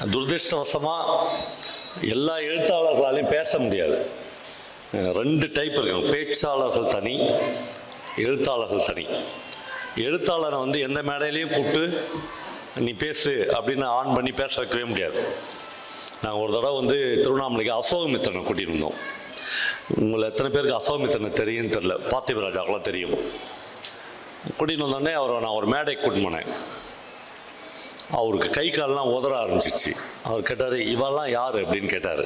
துரதிருஷ்டவசமாக எல்லா எழுத்தாளர்களாலையும் பேச முடியாது. ரெண்டு டைப் இருக்காங்க பேச்சாளர்கள் தனி எழுத்தாளர்கள் தனி. எழுத்தாளரை வந்து எந்த மேடையிலையும் கூப்பிட்டு நீ பேசு அப்படின்னு ஆன் பண்ணி பேச வைக்கவே முடியாது. நாங்கள் ஒரு தடவை வந்து திருவண்ணாமலைக்கு அசோகமித்திரனை கூட்டியிருந்தோம். உங்களை எத்தனை பேருக்கு அசோகமித்திரனை தெரியும்னு தெரில பார்த்திபராஜாக்கெல்லாம் தெரியும். கூட்டின்னு வந்தோடனே அவரை நான் ஒரு மேடைக்கு கூட்டின்னு போனேன். அவருக்கு கை கால்லாம் உதற ஆரம்பிச்சிச்சு. அவர் கேட்டார் இவெல்லாம் யார்? அப்படின்னு கேட்டார்.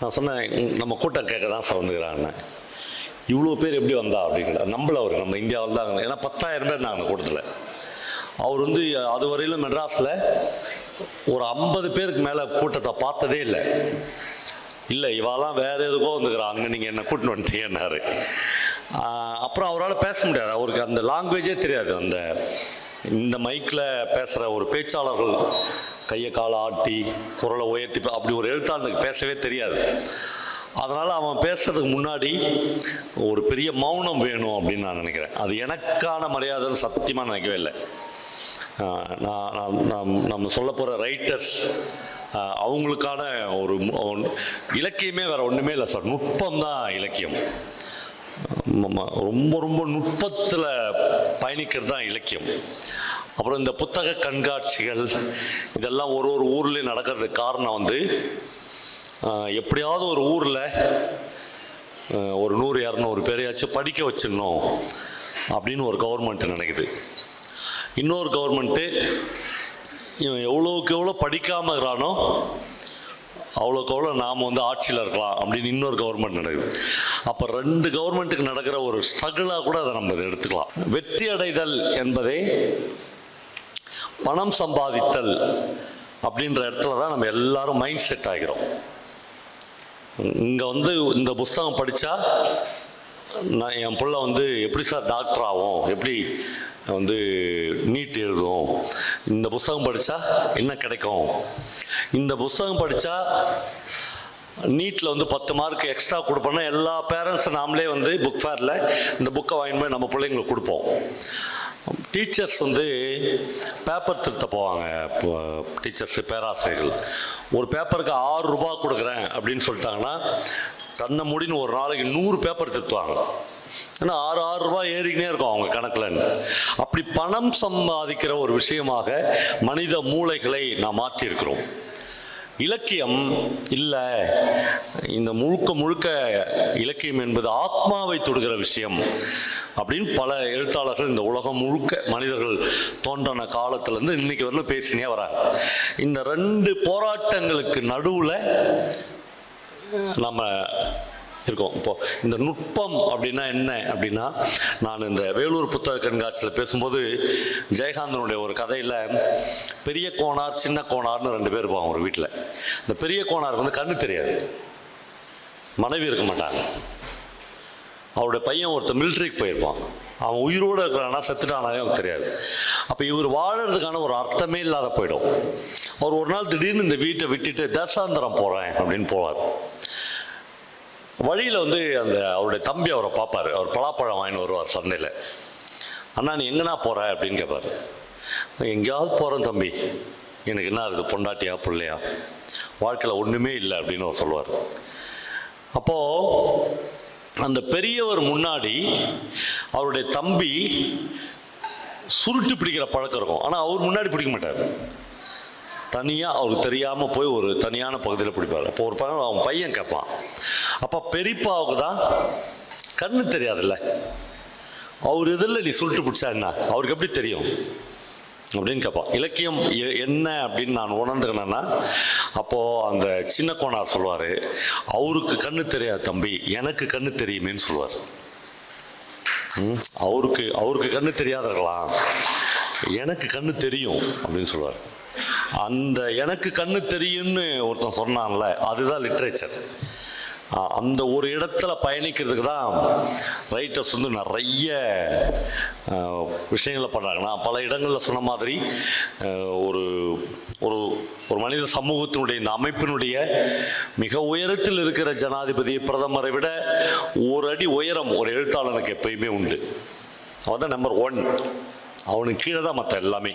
நான் சொன்னேன் நம்ம கூட்டம் கேட்க தான் சார் இவ்வளோ பேர் எப்படி வந்தா? அப்படின்னு நம்மள அவர். நம்ம இந்தியாவில் தான் ஏன்னா பத்தாயிரம் பேர் நாங்கள் கூட்டத்தில். அவர் வந்து அது வரையிலும் மெட்ராஸில் ஒரு ஐம்பது பேருக்கு மேலே கூட்டத்தை பார்த்ததே இல்லை. இல்லை இவாலாம் வேறு எதுக்கோ வந்துக்கிறான். அங்கே நீங்கள் என்ன கூட்டின்னு வந்துட்டீங்கன்னாரு. அப்புறம் அவரால் பேச முடியாது. அவருக்கு அந்த லாங்குவேஜே தெரியாது. அந்த இந்த மைக்கில் பேசுகிற ஒரு பேச்சாளர்கள் கையை காலை ஆட்டி குரலை உயர்த்தி அப்படி ஒரு எழுத்தாளனுக்கு பேசவே தெரியாது. அதனால் அவன் பேசுறதுக்கு முன்னாடி ஒரு பெரிய மௌனம் வேணும் அப்படின்னு நான் நினைக்கிறேன். அது எனக்கான மரியாதை சத்தியமாக நினைக்கவே இல்லை. நான் நம் நாம் நம்ம சொல்ல போகிற ரைட்டர்ஸ் அவங்களுக்கான ஒரு இலக்கியமே வேறு ஒன்றுமே இல்லை சார். நுட்பம் தான் இலக்கியம். ரொம்ப ரொம்ப நுட்பத்தில் பயணிக்கிறது தான் இலக்கியம். அப்புறம் இந்த புத்தக கண்காட்சிகள் இதெல்லாம் ஒரு ஒரு ஊர்லேயும் நடக்கிறதுக்கு காரணம் வந்து எப்படியாவது ஒரு ஊரில் ஒரு நூறு இரநூறு பேரையாச்சும் படிக்க வச்சிடணும் அப்படின்னு ஒரு கவர்மெண்ட் நினைக்குது. இன்னொரு கவர்மெண்ட்டு இவன் எவ்வளோக்கு எவ்வளோ படிக்காமல் இருக்கிறானோ அவ்வளோக்கு அவ்வளோ நாம் வந்து ஆட்சியில் இருக்கலாம் அப்படின்னு இன்னொரு கவர்மெண்ட் நடக்குது அப்போ ரெண்டு கவர்மெண்ட்டுக்கு நடக்கிற ஒரு ஸ்ட்ரகிளாக கூட அதை நம்ம இதை எடுத்துக்கலாம். வெற்றி அடைதல் என்பதே பணம் சம்பாதித்தல் அப்படின்ற இடத்துல தான் நம்ம எல்லாரும் மைண்ட் செட் ஆகிறோம். இங்கே வந்து இந்த புஸ்தகம் படித்தா நான் என் பிள்ளை வந்து எப்படி சார் டாக்டர் ஆகும்? எப்படி வந்து நீட் எழுதும்? இந்த புஸ்தகம் படித்தா என்ன கிடைக்கும்? இந்த புஸ்தகம் படித்தா நீட்டில் வந்து பத்து மார்க் எக்ஸ்ட்ரா கொடுப்போம்னா எல்லா பேரண்ட்ஸும் நாமளே வந்து புக் ஃபேரில் இந்த புக்கை வாங்கி போய் நம்ம பிள்ளைங்களுக்கு கொடுப்போம். டீச்சர்ஸ் வந்து பேப்பர் திருத்த போவாங்க. இப்போ டீச்சர்ஸ் பேராசிரியர்கள். ஒரு பேப்பருக்கு ஆறு ரூபாய் கொடுக்குறேன் அப்படின்னு சொல்லிட்டாங்கன்னா கண்ணை மூடின்னு ஒரு நாளைக்கு நூறு பேப்பர் திருத்துவாங்க. ஏன்னா ஆறு ஆறு ரூபாய் ஏறிக்கினே இருக்கும் அவங்க கணக்கில் அப்படி பணம் சம்பாதிக்கிற ஒரு விஷயமாக மனித மூளைகளை நாம் மாற்றியிருக்கிறோம். இலக்கியம் இல்லை. இந்த முழுக்க முழுக்க இலக்கியம் என்பது ஆத்மாவை தொடுகிற விஷயம். அப்படின்னு பல எழுத்தாளர்கள் இந்த உலகம் முழுக்க மனிதர்கள் தோன்றின காலத்திலேருந்து இன்னைக்கு வரலும் பேசினே வராங்க. இந்த ரெண்டு போராட்டங்களுக்கு நடுவில் நம்ம இருக்கும். இப்போ இந்த நுட்பம் அப்படின்னா என்ன? அப்படின்னா நான் இந்த வேலூர் புத்தக கண்காட்சியில் பேசும்போது ஜெயகாந்தனுடைய ஒரு கதையில் பெரிய கோணார் சின்ன கோணார்னு ரெண்டு பேர் இருப்பாங்க ஒரு வீட்டில் இந்த பெரிய கோணார் வந்து கண்ணு தெரியாது. மனைவி இருக்க மாட்டாங்க. அவருடைய பையன் ஒருத்தர் மிலிட்ரிக்கு போயிருப்பான். அவன் உயிரோடு இருக்கிறானா செத்துட்டானாலே அவனுக்கு தெரியாது. அப்போ இவர் வாழறதுக்கான ஒரு அர்த்தமே இல்லாத போயிடும். அவர் ஒரு நாள் திடீர்னு இந்த வீட்டை விட்டுட்டு தசாந்தரம் போகிறேன் அப்படின்னு போவார். வழியில் வந்து அந்த அவருடைய தம்பி அவரை பார்ப்பார். அவர் பலாப்பழம் வாங்கின்னு வருவார் சந்தையில். அண்ணா நீ எங்கண்ணா போகிற அப்படின்னு கேட்பார் எங்கேயாவது போகிறேன் தம்பி. எனக்கு என்ன இருக்குது? பொண்டாட்டியா பிள்ளையா? வாழ்க்கையில் ஒன்றுமே இல்லை அப்படின்னு அவர் சொல்லுவார். அப்போது அந்த பெரியவர் முன்னாடி அவருடைய தம்பி சுருட்டு பிடிக்கிற பழக்கம் இருக்கும். ஆனால் அவர் முன்னாடி பிடிக்க மாட்டார். தனியாக அவருக்கு தெரியாமல் போய் ஒரு தனியான பகுதியில் பிடிப்பார். அப்போ ஒரு பையன் அவன் பையன் கேட்பான். அப்போ பெரியப்பாவுக்கு தான் கண்ணு தெரியாதுல்ல. அவர் இதில் நீ சுருட்டு பிடிச்சா என்ன? அவருக்கு எப்படி தெரியும்? அப்படின்னு கேட்பான். இலக்கியம் எ- என்ன அப்படின்னு நான் உணர்ந்துக்கினேன்னா அப்போது அந்த சின்ன கோனார் சொல்லுவார் அவருக்கு கண்ணு தெரியாது தம்பி எனக்கு கண்ணு தெரியுமேன்னு சொல்லுவார். ம், அவருக்கு அவருக்கு கண்ணு தெரியாதவர்களாம் எனக்கு கண்ணு தெரியும் அப்படின்னு சொல்லுவார். அந்த எனக்கு கண்ணு தெரியும்னு ஒருத்தன் சொன்னான்ல அதுதான் லிட்ரேச்சர் அந்த ஒரு இடத்துல பயணிக்கிறதுக்கு தான் ரைட்டர்ஸ் வந்து நிறைய விஷயங்களை பண்ணுறாங்க நான் பல இடங்களில் சொன்ன மாதிரி ஒரு ஒரு ஒரு மனித சமூகத்தினுடைய இந்த அமைப்பினுடைய மிக உயரத்தில் இருக்கிற ஜனாதிபதி பிரதமரை விட ஒரு அடி உயரம் ஒரு எழுத்தாளனுக்கு எப்பயுமே உண்டு. அவன் தான் நம்பர் ஒன் அவனுக்கு கீழே தான் மற்ற எல்லாமே.